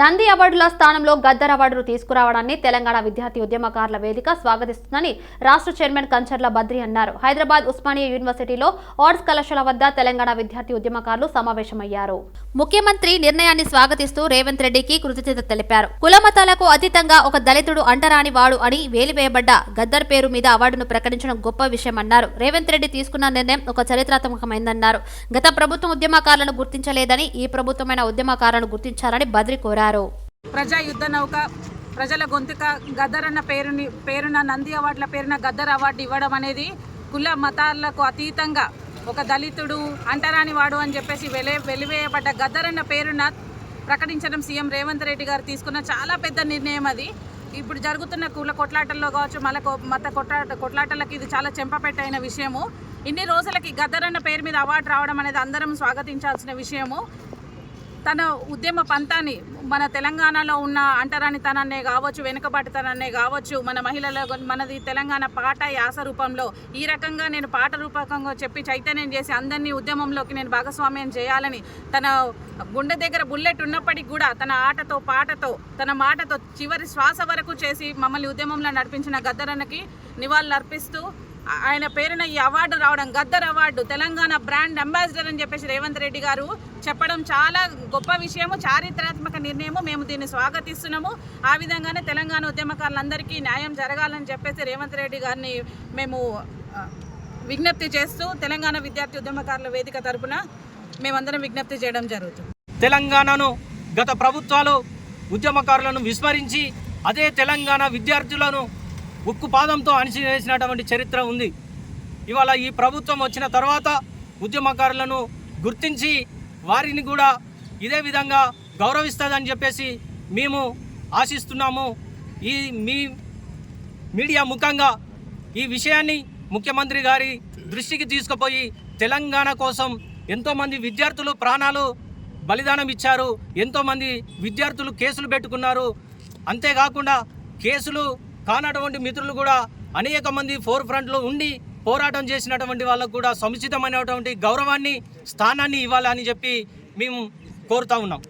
నంది అవార్డుల స్థానంలో గద్దర్ అవార్డును తీసుకురావడాన్ని తెలంగాణ విద్యార్థి ఉద్యమకారుల వేదిక స్వాగతిస్తుందని రాష్ట్ర చైర్మన్ కంచర్ల బద్రి అన్నారు. హైదరాబాద్ ఉస్మానియా యూనివర్సిటీలో ఆర్ట్స్ కళాశాల వద్ద తెలంగాణ విద్యార్థి ఉద్యమకారులు సమావేశమయ్యారు. ముఖ్యమంత్రి నిర్ణయాన్ని స్వాగతిస్తూ రేవంత్ రెడ్డికి కృతజ్ఞత తెలిపారు. కులమతాలకు అతీతంగా ఒక దళితుడు అంటరాని వాడు అని వేలివేయబడ్డ గద్దర్ పేరు మీద అవార్డును ప్రకటించడం గొప్ప విషయమన్నారు రేవంత్ రెడ్డి తీసుకున్న నిర్ణయం ఒక చరిత్రాత్మకమైందన్నారు. గత ప్రభుత్వం ఉద్యమకారులను గుర్తించలేదని ఈ ప్రభుత్వమైన ఉద్యమకారులను గుర్తించాలని బద్రి కోరారు. ప్రజా యుద్ధ నౌక ప్రజల గొంతుక గద్దర్ అన్న పేరుని పేరున నంది అవార్డుల పేరున గద్దర్ అవార్డు ఇవ్వడం అనేది కుల మతాలకు అతీతంగా ఒక దళితుడు అంటరాని వాడు అని చెప్పేసి వెలే వెలివేయబడ్డ గద్దర్ అన్న పేరున ప్రకటించడం సీఎం రేవంత్ రెడ్డి గారు తీసుకున్న చాలా పెద్ద నిర్ణయం అది. ఇప్పుడు జరుగుతున్న కుల కొట్లాటల్లో కావచ్చు మల మత కొట్లాట కొట్లాటలకి ఇది చాలా చెంపపెట్టైన విషయము. ఇన్ని రోజులకి గద్దర్ అన్న పేరు మీద అవార్డు రావడం అనేది అందరం స్వాగతించాల్సిన విషయము. తన ఉద్యమ పంతాన్ని మన తెలంగాణలో ఉన్న అంటరానితనాన్నే కావచ్చు వెనుకబాటుతనాన్నే కావచ్చు మన మహిళల మనది తెలంగాణ పాట యాస రూపంలో ఈ రకంగా నేను పాట రూపకంగా చెప్పి చైతన్యం చేసి అందరినీ ఉద్యమంలోకి నేను భాగస్వామ్యం చేయాలని తన గుండె దగ్గర బుల్లెట్ ఉన్నప్పటికీ కూడా తన ఆటతో పాటతో తన మాటతో చివరి శ్వాస వరకు చేసి మమ్మల్ని ఉద్యమంలో నడిపించిన గద్దరన్నకి నివాళులు అర్పిస్తూ ఆయన పేరున ఈ అవార్డు రావడం Gaddar award Telangana brand ambassador అని చెప్పేసి రేవంత్ రెడ్డి గారు చెప్పడం చాలా గొప్ప విషయము చారిత్రాత్మక నిర్ణయము. మేము దీన్ని స్వాగతిస్తున్నాము. ఆ విధంగానే తెలంగాణ ఉద్యమకారులందరికీ న్యాయం జరగాలని చెప్పేసి రేవంత్ రెడ్డి గారిని మేము విజ్ఞప్తి చేస్తూ తెలంగాణ విద్యార్థి ఉద్యమకారుల వేదిక తరపున మేమందరం విజ్ఞప్తి చేయడం జరుగుతుంది. తెలంగాణను గత ప్రభుత్వాలు ఉద్యమకారులను విస్మరించి అదే తెలంగాణ విద్యార్థులను ఉక్కు పాదంతో అణిచివేసినటువంటి చరిత్ర ఉంది. ఇవాళ ఈ ప్రభుత్వం వచ్చిన తర్వాత ఉద్యమకారులను గుర్తించి వారిని కూడా ఇదే విధంగా గౌరవిస్తుందని చెప్పేసి మేము ఆశిస్తున్నాము. ఈ మీ మీడియా ముఖంగా ఈ విషయాన్ని ముఖ్యమంత్రి గారి దృష్టికి తీసుకుపోయి తెలంగాణ కోసం ఎంతోమంది విద్యార్థులు ప్రాణాలు బలిదానం ఇచ్చారు. ఎంతోమంది విద్యార్థులు కేసులు పెట్టుకున్నారు. అంతేకాకుండా కేసులు కానటువంటి మిత్రులు కూడా అనేక మంది ఫోర్ ఫ్రంట్లో ఉండి పోరాటం చేసినటువంటి వాళ్ళకు కూడా సముచితమైనటువంటి గౌరవాన్ని స్థానాన్ని ఇవ్వాలని చెప్పి మేము కోరుతా ఉన్నాం.